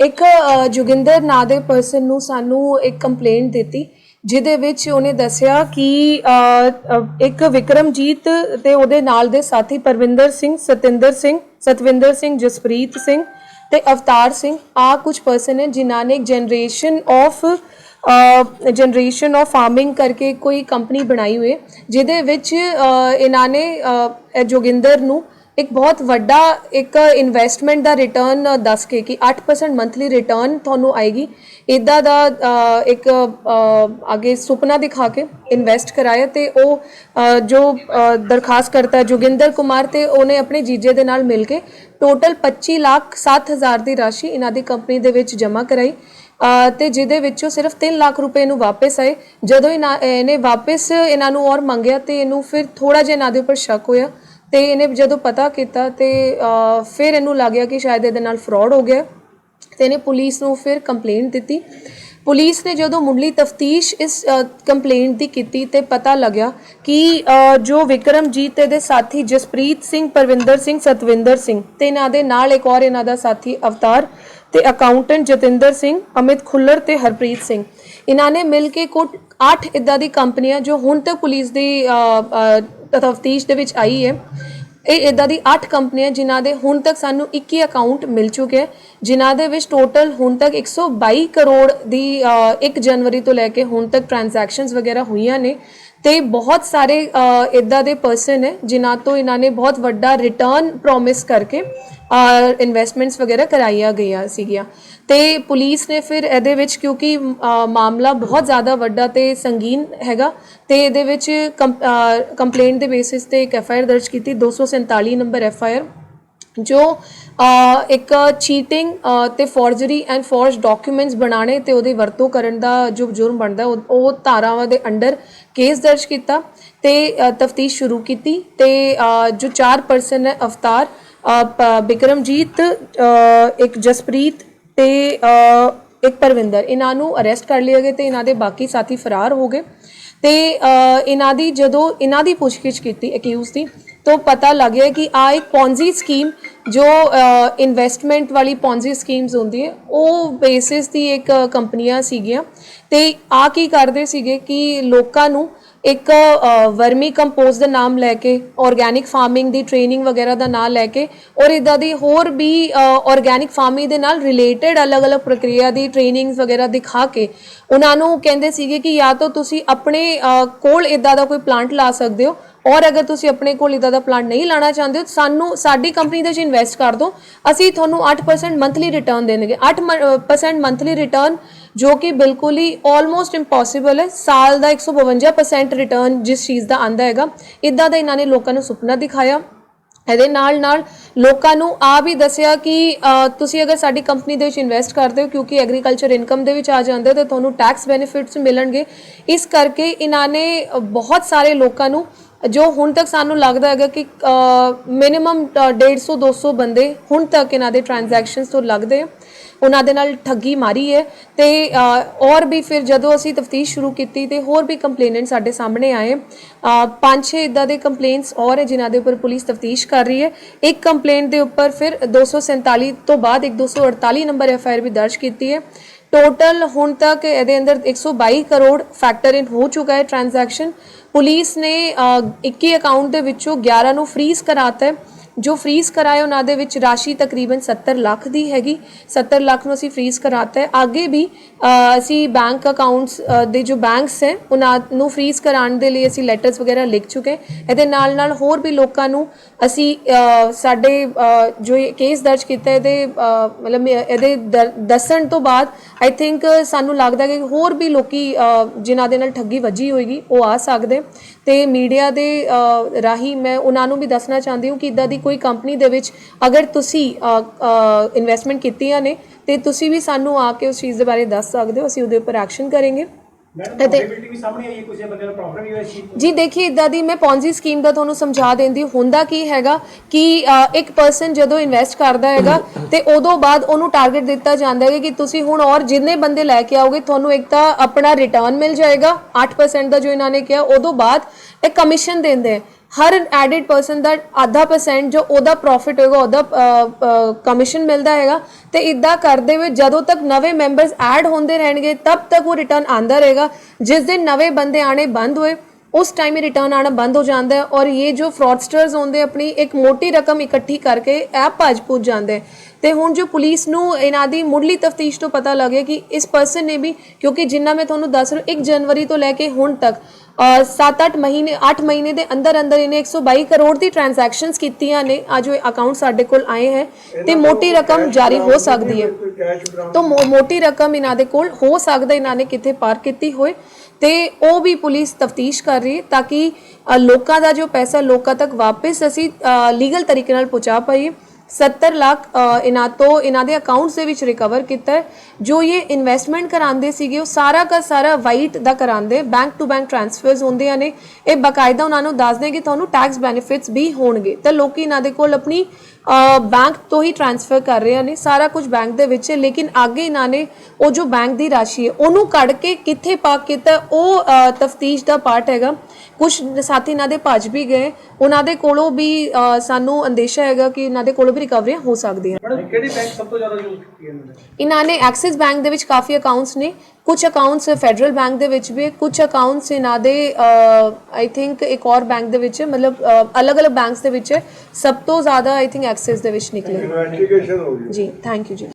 ਇੱਕ ਅ, ਜੋਗਿੰਦਰ ਨਾਂ ਦੇ ਪਰਸਨ ਨੂੰ ਸਾਨੂੰ ਇੱਕ ਕੰਪਲੇਂਟ ਦਿੱਤੀ ਜਿਹਦੇ ਵਿੱਚ ਉਹਨੇ ਦੱਸਿਆ ਕਿ ਇੱਕ ਵਿਕਰਮਜੀਤ ਤੇ ਉਹਦੇ ਨਾਲ ਦੇ ਸਾਥੀ ਪਰਵਿੰਦਰ ਸਿੰਘ ਸਤਿੰਦਰ ਸਿੰਘ ਸਤਵਿੰਦਰ ਸਿੰਘ ਜਸਪ੍ਰੀਤ ਸਿੰਘ ਤੇ ਅਵਤਾਰ ਸਿੰਘ ਆ ਕੁਝ ਪਰਸਨ ਨੇ ਜਿਨ੍ਹਾਂ ਨੇ ਇੱਕ generation of generation of farming ਕਰਕੇ ਕੋਈ ਕੰਪਨੀ ਬਣਾਈ ਹੋਈ ਜਿਹਦੇ ਵਿੱਚ ਇਹਨਾਂ ਨੇ ਜੋਗਿੰਦਰ ਨੂੰ ਇੱਕ ਬਹੁਤ ਵੱਡਾ ਇੱਕ ਇਨਵੈਸਟਮੈਂਟ ਦਾ ਰਿਟਰਨ ਦੱਸ ਕੇ ਕਿ 8% ਮੰਥਲੀ ਰਿਟਰਨ ਤੁਹਾਨੂੰ ਆਏਗੀ। ਇਦਾਂ ਦਾ ਇੱਕ ਅੱਗੇ ਸੁਪਨਾ ਦਿਖਾ ਕੇ ਇਨਵੈਸਟ ਕਰਾਇਆ ਤੇ ਉਹ ਜੋ ਦਰਖਾਸਤ ਕਰਤਾ ਜੋਗਿੰਦਰ ਕੁਮਾਰ ਤੇ ਉਹਨੇ ਆਪਣੇ ਜੀਜੇ ਦੇ ਨਾਲ ਮਿਲ ਕੇ ਟੋਟਲ 25 ਲੱਖ 7000 ਦੀ ਰਾਸ਼ੀ ਇਹਨਾਂ ਦੀ ਕੰਪਨੀ ਦੇ ਵਿੱਚ ਜਮ੍ਹਾਂ ਕਰਾਈ। ਅ, ਤੇ ਜਿਹਦੇ ਵਿੱਚੋਂ ਸਿਰਫ 3 ਲੱਖ ਰੁਪਏ ਨੂੰ ਵਾਪਸ ਆਏ। ਜਦੋਂ ਇਹਨਾਂ ਇਹਨੇ ਵਾਪਸ ਇਹਨਾਂ ਨੂੰ ਔਰ ਮੰਗਿਆ ਤੇ ਇਹਨੂੰ ਫਿਰ ਥੋੜਾ ਜਿਹਾ ਇਹਨਾਂ ਦੇ ਉੱਪਰ ਸ਼ੱਕ ਹੋਇਆ। ਤੇ ਇਹਨੇ ਜਦੋਂ ਪਤਾ ਕੀਤਾ ਤੇ ਫਿਰ ਇਹਨੂੰ ਲੱਗਿਆ ਕਿ ਸ਼ਾਇਦ ਇਹਦੇ ਨਾਲ ਫਰਾਡ ਹੋ ਗਿਆ। ਤੇ ਇਹਨੇ ਪੁਲਿਸ ਨੂੰ ਫਿਰ ਕੰਪਲੇਂਟ ਦਿੱਤੀ। ਪੁਲਿਸ ਨੇ ਜਦੋਂ ਮੁੱਢਲੀ ਤਫਤੀਸ਼ ਇਸ ਕੰਪਲੇਂਟ ਦੀ ਕੀਤੀ ਤੇ ਪਤਾ ਲੱਗਿਆ ਕਿ ਜੋ ਵਿਕਰਮਜੀਤ ਤੇ ਦੇ ਸਾਥੀ ਜਸਪ੍ਰੀਤ ਸਿੰਘ, ਪਰਵਿੰਦਰ ਸਿੰਘ, ਸਤਵਿੰਦਰ ਸਿੰਘ ਤੇ ਇਹਨਾਂ ਦੇ ਨਾਲ ਇੱਕ ਹੋਰ ਇਹਨਾਂ ਦਾ ਸਾਥੀ ਅਵਤਾਰ ਤੇ ਅਕਾਊਂਟੈਂਟ ਜਤਿੰਦਰ ਸਿੰਘ, ਅਮਿਤ ਖੁੱਲਰ ਤੇ ਹਰਪ੍ਰੀਤ ਸਿੰਘ। ਇਹਨਾਂ ਨੇ ਮਿਲ ਕੇ ਕੁੱਲ 8 ਇਦਾਂ ਦੀ ਕੰਪਨੀਆਂ ਜੋ ਹੁਣ ਤੱਕ ਪੁਲਿਸ ਦੀ ਤਫਤੀਸ਼ ਦੇ ਵਿੱਚ ਆਈ ਹੈ। ਇਹ ਇਦਾਂ ਦੀ 8 ਕੰਪਨੀਆਂ ਜਿਨ੍ਹਾਂ ਦੇ ਹੁਣ ਤੱਕ ਸਾਨੂੰ 21 ਅਕਾਊਂਟ ਮਿਲ ਚੁੱਕੇ ਹੈ ਜਿਨ੍ਹਾਂ ਦੇ ਵਿੱਚ ਟੋਟਲ ਹੁਣ ਤੱਕ 122 ਕਰੋੜ ਦੀ ਅ, 1 ਜਨਵਰੀ ਤੋਂ ਲੈ ਕੇ ਹੁਣ ਤੱਕ ਟ੍ਰਾਂਜੈਕਸ਼ਨਸ ਵਗੈਰਾ ਹੋਈਆਂ ਨੇ। ਤੇ ਬਹੁਤ ਸਾਰੇ ਇਦਾਂ ਦੇ ਪਰਸਨ ਹੈ ਜਿਨ੍ਹਾਂ ਤੋਂ ਇਹਨਾਂ ਨੇ ਬਹੁਤ ਵੱਡਾ ਰਿਟਰਨ ਪ੍ਰੋਮਿਸ ਕਰਕੇ ਇਨਵੈਸਟਮੈਂਟਸ ਵਗੈਰਾ ਕਰਾਈਆਂ ਗਈਆਂ ਸੀਗੀਆਂ। ਤੇ ਪੁਲਿਸ ਨੇ ਫਿਰ ਇਹਦੇ ਵਿੱਚ ਕਿਉਂਕਿ ਮਾਮਲਾ ਬਹੁਤ ਜ਼ਿਆਦਾ ਵੱਡਾ ਤੇ ਸੰਗੀਨ ਹੈਗਾ, ਤੇ ਇਹਦੇ ਵਿੱਚ ਕੰਪਲੇਂਟ ਦੇ ਬੇਸਿਸ ਤੇ ਇੱਕ ਐਫ ਆਈ ਆਰ ਦਰਜ ਕੀਤੀ 247 ਨੰਬਰ ਐਫ ਆਈ ਆਰ ਜੋ ਇੱਕ ਚੀਟਿੰਗ ਤੇ ਫੋਰਜਰੀ ਐਂਡ ਫੋਰਜ ਡਾਕੂਮੈਂਟਸ ਬਣਾਉਣੇ ਤੇ ਉਹਦੀ ਵਰਤੋਂ ਕਰਨ ਦਾ ਜੋ ਜੁਰਮ ਬਣਦਾ, ਉਹ ਧਾਰਾਵਾਂ ਦੇ ਅੰਡਰ ਕੇਸ ਦਰਜ ਕੀਤਾ ਤੇ ਤਫਤੀਸ਼ ਸ਼ੁਰੂ ਕੀਤੀ ਤੇ ਜੋ ਚਾਰ ਪਰਸਨ ਹੈ ਅਵਤਾਰ ਬਿਕਰਮਜੀਤ ਇੱਕ ਜਸਪ੍ਰੀਤ ਤੇ ਇੱਕ ਪਰਵਿੰਦਰ। ਇਹਨਾਂ ਨੂੰ ਅਰੈਸਟ ਕਰ ਲਿਆ ਗਿਆ ਤੇ ਇਹਨਾਂ ਦੇ ਬਾਕੀ ਸਾਥੀ ਫਰਾਰ ਹੋ ਗਏ। ਤੇ ਇਹਨਾਂ ਦੀ ਜਦੋਂ ਇਹਨਾਂ ਦੀ ਪੁੱਛਗਿੱਛ ਕੀਤੀ ਅਕਿਊਜ਼ ਦੀ, ਤੋਂ ਪਤਾ ਲੱਗਿਆ ਕਿ ਆ ਇੱਕ ਪੌਂਜ਼ੀ ਸਕੀਮ ਜੋ ਇਨਵੈਸਟਮੈਂਟ ਵਾਲੀ ਪੌਂਜ਼ੀ ਸਕੀਮਸ ਹੁੰਦੀ ਹੈ, ਉਹ ਬੇਸਿਸ ਦੀ ਇੱਕ ਕੰਪਨੀਆਂ ਸੀਗੀਆਂ। ਤੇ ਆ ਕੀ ਕਰਦੇ ਸੀਗੇ ਕਿ ਲੋਕਾਂ ਨੂੰ ਇੱਕ ਵਰਮੀ ਕੰਪੋਸਟ ਦਾ ਨਾਮ ਲੈ ਕੇ ਆਰਗੈਨਿਕ ਫਾਰਮਿੰਗ ਦੀ ਟ੍ਰੇਨਿੰਗ ਵਗੈਰਾ ਦਾ ਨਾਮ ਲੈ ਕੇ ਔਰ ਇਦਾਂ ਦੀ ਹੋਰ ਵੀ ਆਰਗੈਨਿਕ ਫਾਰਮਿੰਗ ਦੇ ਨਾਲ ਰਿਲੇਟਡ ਅਲੱਗ-ਅਲੱਗ ਪ੍ਰਕਿਰਿਆ ਦੀ ਟ੍ਰੇਨਿੰਗਸ ਵਗੈਰਾ ਦਿਖਾ ਕੇ ਉਹਨਾਂ ਨੂੰ ਕਹਿੰਦੇ ਸੀਗੇ ਕਿ ਜਾਂ ਤਾਂ ਤੁਸੀਂ ਆਪਣੇ ਕੋਲ ਇਦਾਂ ਦਾ ਕੋਈ ਪਲਾਂਟ ਲਾ ਸਕਦੇ ਹੋ ਔਰ ਅਗਰ ਤੁਸੀਂ ਆਪਣੇ ਕੋਲ ਇਦਾਂ ਦਾ ਪਲਾਂਟ ਨਹੀਂ ਲਾਣਾ ਚਾਹੁੰਦੇ ਹੋ, ਸਾਨੂੰ, ਸਾਡੀ ਕੰਪਨੀ ਦੇ ਵਿੱਚ ਇਨਵੈਸਟ ਕਰ ਦਿਓ। ਅਸੀਂ ਤੁਹਾਨੂੰ 8% ਮੰਥਲੀ ਰਿਟਰਨ ਦੇਣਗੇ। 8% ਮੰਥਲੀ ਰਿਟਰਨ ਜੋ ਕਿ ਬਿਲਕੁਲ ਹੀ ਆਲਮੋਸਟ ਇੰਪੋਸੀਬਲ ਹੈ। ਸਾਲ ਦਾ 152% ਰਿਟਰਨ ਜਿਸ ਚੀਜ਼ ਦਾ ਆਂਦਾ ਹੈਗਾ। ਇਦਾਂ ਦਾ ਇਹਨਾਂ ਨੇ ਲੋਕਾਂ ਨੂੰ ਸੁਪਨਾ ਦਿਖਾਇਆ। ਇਹਦੇ ਨਾਲ ਨਾਲ ਲੋਕਾਂ ਨੂੰ ਆ ਵੀ ਦੱਸਿਆ ਕਿ ਤੁਸੀਂ ਅਗਰ ਸਾਡੀ ਕੰਪਨੀ ਦੇ ਵਿੱਚ ਇਨਵੈਸਟ ਕਰਦੇ ਹੋ, ਕਿਉਂਕਿ ਐਗਰੀਕਲਚਰ ਇਨਕਮ ਦੇ ਵਿੱਚ ਆ ਜਾਂਦੇ, ਤਾਂ ਤੁਹਾਨੂੰ ਟੈਕਸ ਬੈਨੀਫਿਟਸ ਮਿਲਣਗੇ। ਇਸ ਕਰਕੇ ਇਹਨਾਂ ਨੇ ਬਹੁਤ ਸਾਰੇ ਲੋਕਾਂ ਨੂੰ, ਜੋ ਹੁਣ ਤੱਕ ਸਾਨੂੰ ਲੱਗਦਾ ਹੈਗਾ ਕਿ ਮਿਨੀਮਮ 150 200 ਬੰਦੇ ਹੁਣ ਤੱਕ ਇਹਨਾਂ ਦੇ ਟ੍ਰਾਂਜੈਕਸ਼ਨਸ ਤੋਂ ਲੱਗਦੇ ਆ। ਉਹਨਾਂ ਦੇ ਨਾਲ ਠੱਗੀ ਮਾਰੀ ਹੈ ਤੇ ਔਰ ਵੀ ਫਿਰ ਜਦੋਂ ਅਸੀਂ ਤਫਤੀਸ਼ ਸ਼ੁਰੂ ਕੀਤੀ ਤੇ ਹੋਰ ਵੀ ਕੰਪਲੇਨੈਂਟ ਸਾਡੇ ਸਾਹਮਣੇ ਆਏ ਪੰਜ ਛੇ ਇਦਾਂ ਦੇ ਕੰਪਲੇਂਟਸ ਔਰ ਹੈ ਜਿਨ੍ਹਾਂ ਦੇ ਉੱਪਰ ਪੁਲਿਸ ਤਫਤੀਸ਼ ਕਰ ਰਹੀ ਹੈ। ਇੱਕ ਕੰਪਲੇਂਟ ਦੇ ਉੱਪਰ ਫਿਰ 247 ਤੋਂ ਬਾਅਦ ਇੱਕ 248 ਨੰਬਰ ਐਫ ਆਈ ਆਰ ਵੀ ਦਰਜ ਕੀਤੀ ਹੈ। ਟੋਟਲ ਹੁਣ ਤੱਕ ਇਹਦੇ ਅੰਦਰ 122 ਕਰੋੜ ਫੈਕਟਰ ਇਨ ਹੋ ਚੁੱਕਾ ਹੈ ਟ੍ਰਾਂਜੈਕਸ਼ਨ। ਪੁਲਿਸ ਨੇ ਅ, 21 ਅਕਾਊਂਟ ਦੇ ਵਿੱਚੋਂ 11 ਨੂੰ ਫ੍ਰੀਜ਼ ਕਰਾਤਾ ਹੈ। ਜੋ ਫ੍ਰੀਜ਼ ਕਰਾਏ ਉਹਨਾਂ ਦੇ ਵਿੱਚ ਰਾਸ਼ੀ ਤਕਰੀਬਨ 70 ਲੱਖ ਦੀ ਹੈਗੀ। 70 ਲੱਖ ਨੂੰ ਅਸੀਂ ਫ੍ਰੀਜ਼ ਕਰਾਤਾ ਹੈ। ਅੱਗੇ ਵੀ ਅਸੀਂ ਬੈਂਕ ਅਕਾਊਂਟਸ ਦੇ ਜੋ ਬੈਂਕਸ ਹੈ ਉਹਨਾਂ ਨੂੰ ਫ੍ਰੀਜ਼ ਕਰਾਉਣ ਦੇ ਲਈ ਅਸੀਂ ਲੈਟਰਸ ਵਗੈਰਾ ਲਿਖ ਚੁੱਕੇ ਇਹਦੇ ਨਾਲ ਨਾਲ ਹੋਰ ਵੀ ਲੋਕਾਂ ਨੂੰ ਅਸੀਂ ਸਾਡੇ ਜੋ ਇਹ ਕੇਸ ਦਰਜ ਕੀਤਾ ਇਹਦੇ ਅ, ਮਤਲਬ ਇਹਦੇ ਦਰ- ਦੱਸਣ ਤੋਂ ਬਾਅਦ ਆਈ ਥਿੰਕ ਸਾਨੂੰ ਲੱਗਦਾ ਕਿ ਹੋਰ ਵੀ ਲੋਕੀ ਅ, ਜਿਨ੍ਹਾਂ ਦੇ ਨਾਲ ਠੱਗੀ ਵੱਜੀ ਹੋਏਗੀ ਉਹ ਆ ਸਕਦੇ। ਤੇ ਮੀਡੀਆ ਦੇ ਰਾਹੀਂ ਮੈਂ ਉਹਨਾਂ ਨੂੰ ਵੀ ਦੱਸਣਾ ਚਾਹੁੰਦੀ ਹਾਂ ਕਿ ਇਦਾਂ ਦੀ ਕੋਈ ਕੰਪਨੀ ਦੇ ਵਿੱਚ ਅਗਰ ਤੁਸੀਂ ਇਨਵੈਸਟਮੈਂਟ ਕੀਤੀਆਂ ਨੇ, ਤੇ ਤੁਸੀਂ ਵੀ ਸਾਨੂੰ ਆ ਕੇ ਉਸ ਚੀਜ਼ ਦੇ ਬਾਰੇ ਦੱਸ ਸਕਦੇ ਹੋ, ਅਸੀਂ ਉਹਦੇ ਉੱਪਰ ਐਕਸ਼ਨ ਕਰਾਂਗੇ। ਮੈਡਮ ਅਤੇ- ਪ੍ਰੋਬੇਬਿਲਿਟੀ ਵੀ ਸਾਹਮਣੇ ਆਈ ਹੈ ਕੁਝ ਬੰਦੇ ਨੂੰ ਪ੍ਰੋਬਲਮ ਵੀ ਹੋਈ ਸੀ? ਜੀ ਦੇਖਿਏ ਇਦਾਂ ਦੀ ਮੈਂ ਪੌਂਜੀ ਸਕੀਮ ਦਾ ਤੁਹਾਨੂੰ ਸਮਝਾ ਦਿੰਦੀ ਹੁੰਦਾ ਕੀ ਹੈਗਾ ਕਿ ਇੱਕ ਪਰਸਨ ਜਦੋਂ ਇਨਵੈਸਟ ਕਰਦਾ ਹੈਗਾ ਤੇ ਉਦੋਂ ਬਾਅਦ ਉਹਨੂੰ ਟਾਰਗੇਟ ਦਿੱਤਾ ਜਾਂਦਾ ਹੈ ਕਿ ਤੁਸੀਂ ਹੁਣ ਔਰ ਜਿੰਨੇ ਬੰਦੇ ਲੈ ਕੇ ਆਓਗੇ ਤੁਹਾਨੂੰ ਇੱਕ ਤਾਂ ਆਪਣਾ ਰਿਟਰਨ ਮਿਲ ਜਾਏਗਾ 8% ਦਾ ਜੋ ਇਹਨਾਂ ਨੇ ਕਿਹਾ ਉਦੋਂ ਬਾਅਦ ਇੱਕ ਕਮਿਸ਼ਨ ਦਿੰਦੇ ਹੈ ਹਰ ਐਡਿਡ ਪਰਸਨ ਦਾ ਆਧਾ ਪਰਸੈਂਟ ਜੋ ਉਹਦਾ ਪ੍ਰੋਫਿਟ ਹੋਏਗਾ, ਉਹਦਾ ਕਮਿਸ਼ਨ ਮਿਲਦਾ ਹੈਗਾ ਤੇ ਇਦਾਂ ਕਰਦੇ ਹੋਏ ਜਦੋਂ ਤੱਕ ਨਵੇਂ ਮੈਂਬਰਸ ਐਡ ਹੁੰਦੇ ਰਹਿਣਗੇ, ਤਬ ਤੱਕ ਉਹ ਰਿਟਰਨ ਆਂਦਾ ਰਹੇਗਾ ਜਿਸ ਦਿਨ ਨਵੇਂ ਬੰਦੇ ਆਣੇ ਬੰਦ ਹੋਏ, ਉਸ ਟਾਈਮ ਹੀ ਰਿਟਰਨ ਆਣਾ ਬੰਦ ਹੋ ਜਾਂਦਾ ਹੈ ਔਰ ਇਹ ਜੋ ਫਰਾਡਸਟਰਸ ਹੁੰਦੇ ਆਪਣੀ ਇੱਕ ਮੋਟੀ ਰਕਮ ਇਕੱਠੀ ਕਰਕੇ ਐਪ ਭੱਜ ਪੁੱਜ ਜਾਂਦੇ ਹੈ। ਤੇ ਹੁਣ ਜੋ ਪੁਲਿਸ ਨੂੰ ਇਹਨਾਂ ਦੀ ਮੁੱਢਲੀ ਤਫਤੀਸ਼ ਤੋਂ ਪਤਾ ਲੱਗੇ ਕਿ ਇਸ ਪਰਸਨ ਨੇ ਵੀ, ਕਿਉਂਕਿ ਜਿੰਨਾ ਮੈਂ ਤੁਹਾਨੂੰ ਦੱਸ ਰਹੀ 1 ਜਨਵਰੀ ਤੋਂ ਲੈ ਕੇ ਹੁਣ ਤੱਕ 7-8 ਮਹੀਨੇ 8 ਮਹੀਨੇ ਦੇ ਅੰਦਰ ਅੰਦਰ ਇਹਨੇ 122 ਕਰੋੜ ਦੀ ਟ੍ਰਾਂਜੈਕਸ਼ਨਸ ਕੀਤੀਆਂ ਨੇ। ਅੱਜ ਉਹ ਅਕਾਊਂਟ ਸਾਡੇ ਕੋਲ ਆਏ ਹੈ ਤੇ ਮੋਟੀ ਰਕਮ ਜਾਰੀ ਹੋ ਸਕਦੀ ਹੈ। ਤਾਂ ਮੋਟੀ ਰਕਮ ਇਹਨਾਂ ਦੇ ਕੋਲ ਹੋ ਸਕਦਾ ਇਹਨਾਂ ਨੇ ਕਿਤੇ ਪਾਰ ਕੀਤੀ ਹੋਏ। ਤੇ ਉਹ ਵੀ ਪੁਲਿਸ ਤਫਤੀਸ਼ ਕਰ ਰਹੀ ਹੈ ਤਾਂ ਕਿ ਲੋਕਾਂ ਦਾ ਜੋ ਪੈਸਾ ਲੋਕਾਂ ਤੱਕ ਵਾਪਸ ਅਸੀਂ ਲੀਗਲ ਤਰੀਕੇ ਨਾਲ ਪਹੁੰਚਾ ਪਾਈਏ। 70 ਲੱਖ ਇਹਨਾਂ ਤੋਂ ਇਹਨਾਂ ਦੇ ਅਕਾਊਂਟਸ ਦੇ ਵਿੱਚ ਰਿਕਵਰ ਕੀਤਾ ਜੋ ਇਹ ਇਨਵੈਸਟਮੈਂਟ ਕਰਾਉਂਦੇ ਸੀਗੇ, ਉਹ ਸਾਰਾ ਦਾ ਸਾਰਾ ਵਾਈਟ ਦਾ ਕਰਾਉਂਦੇ ਬੈਂਕ ਟੂ ਬੈਂਕ ਟ੍ਰਾਂਸਫਰਸ ਹੁੰਦੀਆਂ ਨੇ। ਇਹ ਬਕਾਇਦਾ ਉਹਨਾਂ ਨੂੰ ਦੱਸਦੇ ਕਿ ਤੁਹਾਨੂੰ ਟੈਕਸ ਬੈਨੀਫਿਟਸ ਵੀ ਹੋਣਗੇ। ਤਾਂ ਲੋਕੀ ਇਹਨਾਂ ਦੇ ਕੋਲ ਆਪਣੀ ਬੈਂਕ ਤੋਂ ਹੀ ਟ੍ਰਾਂਸਫਰ ਕਰ ਰਹੇ ਨੇ ਸਾਰਾ ਕੁਝ ਬੈਂਕ ਦੇ ਵਿੱਚ ਹੈ ਲੇਕਿਨ ਅੱਗੇ ਇਹਨਾਂ ਨੇ ਉਹ ਜੋ ਬੈਂਕ ਦੀ ਰਾਸ਼ੀ ਹੈ ਉਹਨੂੰ ਕੱਢ ਕੇ ਕਿੱਥੇ ਪਾਕ ਕੀਤਾ ਉਹ ਤਫਤੀਸ਼ ਦਾ ਪਾਰਟ ਹੈਗਾ। ਕੁਝ ਸਾਥੀ ਇਹਨਾਂ ਦੇ ਭੱਜ ਵੀ ਗਏ ਉਹਨਾਂ ਦੇ ਕੋਲੋਂ ਵੀ ਸਾਨੂੰ ਅੰਦੇਸ਼ਾ ਹੈਗਾ ਕਿ ਇਹਨਾਂ ਦੇ ਕੋਲੋਂ ਵੀ ਰਿਕਵਰੀਆਂ ਹੋ ਸਕਦੀਆਂ ਕਿਹੜੀ ਬੈਂਕ ਸਭ ਤੋਂ ਜ਼ਿਆਦਾ ਯੂਜ਼ ਕੀਤੀ ਇਹਨਾਂ ਨੇ? ਐਕਸਿਸ ਬੈਂਕ ਦੇ ਵਿੱਚ ਕਾਫੀ ਅਕਾਊਂਟਸ ਨੇ ਕੁਝ ਅਕਾਊਂਟਸ ਫੈਡਰਲ ਬੈਂਕ ਦੇ ਵਿੱਚ ਵੀ ਕੁਝ ਅਕਾਊਂਟਸ ਇਹਨਾਂ ਦੇ ਆਈ ਥਿੰਕ ਇੱਕ ਔਰ ਬੈਂਕ ਦੇ ਵਿੱਚ ਮਤਲਬ ਅਲੱਗ-ਅਲੱਗ ਬੈਂਕਸ ਦੇ ਵਿੱਚ। ਸਭ ਤੋਂ ਜ਼ਿਆਦਾ ਆਈ ਥਿੰਕ ਐਕਸਿਸ ਦੇ ਵਿੱਚ ਨਿਕਲੇ ਇਨਵੈਸਟੀਗੇਸ਼ਨ ਹੋ ਗਈ ਜੀ ਥੈਂਕ ਯੂ ਜੀ